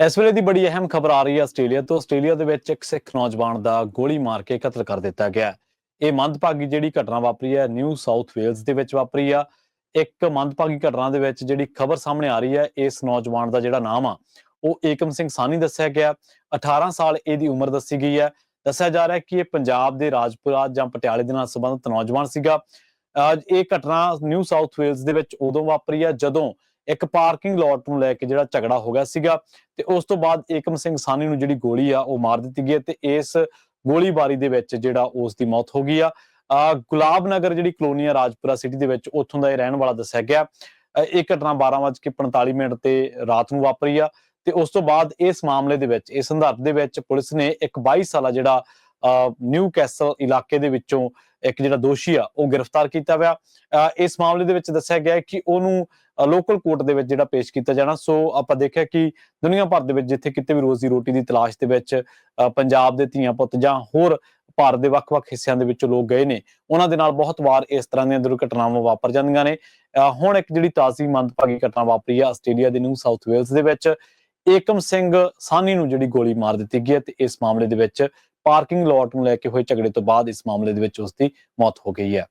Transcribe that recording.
ਇਸ ਵੇਲੇ ਦੀ ਬੜੀ ਅਹਿਮ ਖਬਰ ਆ ਰਹੀ ਹੈ ਆਸਟ੍ਰੇਲੀਆ ਤੋਂ। ਆਸਟ੍ਰੇਲੀਆ ਦੇ ਵਿੱਚ ਇੱਕ ਸਿੱਖ ਨੌਜਵਾਨ ਦਾ ਗੋਲੀ ਮਾਰ ਕੇ ਕਤਲ ਕਰ ਦਿੱਤਾ ਗਿਆ ਇਹ ਮੰਦਭਾਗੀ ਜਿਹੜੀ ਘਟਨਾ ਵਾਪਰੀ ਹੈ, ਨਿਊ ਸਾਊਥ ਵੇਲਜ਼ ਦੇ ਵਿੱਚ ਵਾਪਰੀ ਆ। ਇੱਕ ਮੰਦਭਾਗੀ ਘਟਨਾ ਦੇ ਵਿੱਚ ਜਿਹੜੀ ਖਬਰ ਸਾਹਮਣੇ ਆ ਰਹੀ ਹੈ, ਇਸ ਨੌਜਵਾਨ ਦਾ ਜਿਹੜਾ ਨਾਮ ਆ, ਉਹ ਏਕਮ ਸਿੰਘ ਸਾਨੀ ਦੱਸਿਆ ਗਿਆ। 18 ਸਾਲ ਇਹਦੀ ਉਮਰ ਦੱਸੀ ਗਈ ਹੈ। ਦੱਸਿਆ ਜਾ ਰਿਹਾ ਹੈ ਕਿ ਇਹ ਪੰਜਾਬ ਦੇ ਰਾਜਪੁਰਾ ਜਾਂ ਪਟਿਆਲੇ ਦੇ ਨਾਲ ਸੰਬੰਧਿਤ ਨੌਜਵਾਨ ਸੀਗਾ। ਅਹ ਇਹ ਘਟਨਾ ਨਿਊ ਸਾਊਥ ਵੇਲਜ਼ ਦੇ ਵਿੱਚ ਉਦੋਂ ਵਾਪਰੀ ਆ ਜਦੋਂ ਇੱਕ ਪਾਰਕਿੰਗ ਲਾਟ ਨੂੰ ਲੈ ਕੇ ਜਿਹੜਾ ਝਗੜਾ ਹੋ ਗਿਆ ਸੀਗਾ ਤੇ ਉਸ ਤੋਂ ਬਾਅਦ ਏਕਮ ਸਿੰਘ ਸਾਨੀ ਨੂੰ ਜਿਹੜੀ ਗੋਲੀ ਆ ਉਹ ਮਾਰ ਦਿੱਤੀ ਗਈ ਹੈ ਤੇ ਇਸ ਗੋਲੀਬਾਰੀ ਦੇ ਵਿੱਚ ਜਿਹੜਾ ਉਸ ਦੀ ਮੌਤ ਹੋ ਗਈ ਆ। ਗੁਲਾਬ ਨਗਰ ਜਿਹੜੀ ਕਲੋਨੀ ਆ ਰਾਜਪੁਰਾ ਸਿਟੀ ਦੇ ਵਿੱਚ ਉੱਥੋਂ ਦਾ ਇਹ ਰਹਿਣ ਵਾਲਾ ਦੱਸਿਆ ਗਿਆ। ਇਹ ਘਟਨਾ 12:45 ਮਿੰਟ ਤੇ ਰਾਤ ਨੂੰ ਵਾਪਰੀ ਆ ਤੇ ਉਸ ਤੋਂ ਬਾਅਦ ਇਸ ਮਾਮਲੇ ਦੇ ਵਿੱਚ, ਇਸ ਸੰਦਰਭ ਦੇ ਵਿੱਚ ਪੁਲਿਸ ਨੇ ਇੱਕ 22 ਸਾਲਾ ਜਿਹੜਾ ਨਿਊ ਕੈਸਲ ਇਲਾਕੇ ਦੇ ਵਿੱਚੋਂ ਇੱਕ ਜਿਹੜਾ ਦੋਸ਼ੀ ਆ, ਉਹ ਗ੍ਰਿਫਤਾਰ ਕੀਤਾ ਗਿਆ ਇਸ ਮਾਮਲੇ ਦੇ ਵਿੱਚ ਦੱਸਿਆ ਗਿਆ ਕਿ ਉਹਨੂੰ ਲੋਕਲ ਕੋਰਟ ਦੇ ਵਿੱਚ ਜਿਹੜਾ ਪੇਸ਼ ਕੀਤਾ ਜਾਣਾ। ਸੋ ਆਪਾਂ ਦੇਖਿਆ ਕਿ ਦੁਨੀਆ ਭਰ ਦੇ ਵਿੱਚ ਜਿੱਥੇ ਕਿਤੇ ਵੀ ਰੋਜ਼ੀ ਰੋਟੀ ਦੀ ਤਲਾਸ਼ ਦੇ ਵਿੱਚ ਪੰਜਾਬ ਦੇ ਧੀਆਂ ਪੁੱਤ ਜਾਂ ਹੋਰ ਭਾਰਤ ਦੇ ਵੱਖ-ਵੱਖ ਹਿੱਸਿਆਂ ਦੇ ਵਿੱਚ ਲੋਕ ਗਏ ਨੇ, ਉਹਨਾਂ ਦੇ ਨਾਲ ਬਹੁਤ ਵਾਰ ਇਸ ਤਰ੍ਹਾਂ ਦੀਆਂ ਦੁਰਘਟਨਾਵਾਂ ਵਾਪਰ ਜਾਂਦੀਆਂ ਨੇ। ਅਹ, ਹੁਣ ਇੱਕ ਜਿਹੜੀ ਤਾਜ਼ੀ ਮੰਦਭਾਗੀ ਘਟਨਾ ਵਾਪਰੀ ਆ ਆਸਟ੍ਰੇਲੀਆ ਦੇ ਨਿਊ ਸਾਊਥ ਵੇਲਸ ਦੇ ਵਿੱਚ। ਏਕਮ ਸਿੰਘ ਸਾਨੀ ਨੂੰ ਜਿਹੜੀ ਗੋਲੀ ਮਾਰ ਦਿੱਤੀ ਗਈ ਹੈ ਤੇ ਇਸ ਮਾਮਲੇ ਦੇ ਵਿੱਚ ਪਾਰਕਿੰਗ ਲੋਟ ਨੂੰ ਲੈ ਕੇ ਹੋਏ ਝਗੜੇ ਤੋਂ ਬਾਅਦ ਇਸ ਮਾਮਲੇ ਦੇ ਵਿੱਚ ਉਸ ਦੀ ਮੌਤ ਹੋ ਗਈ ਹੈ।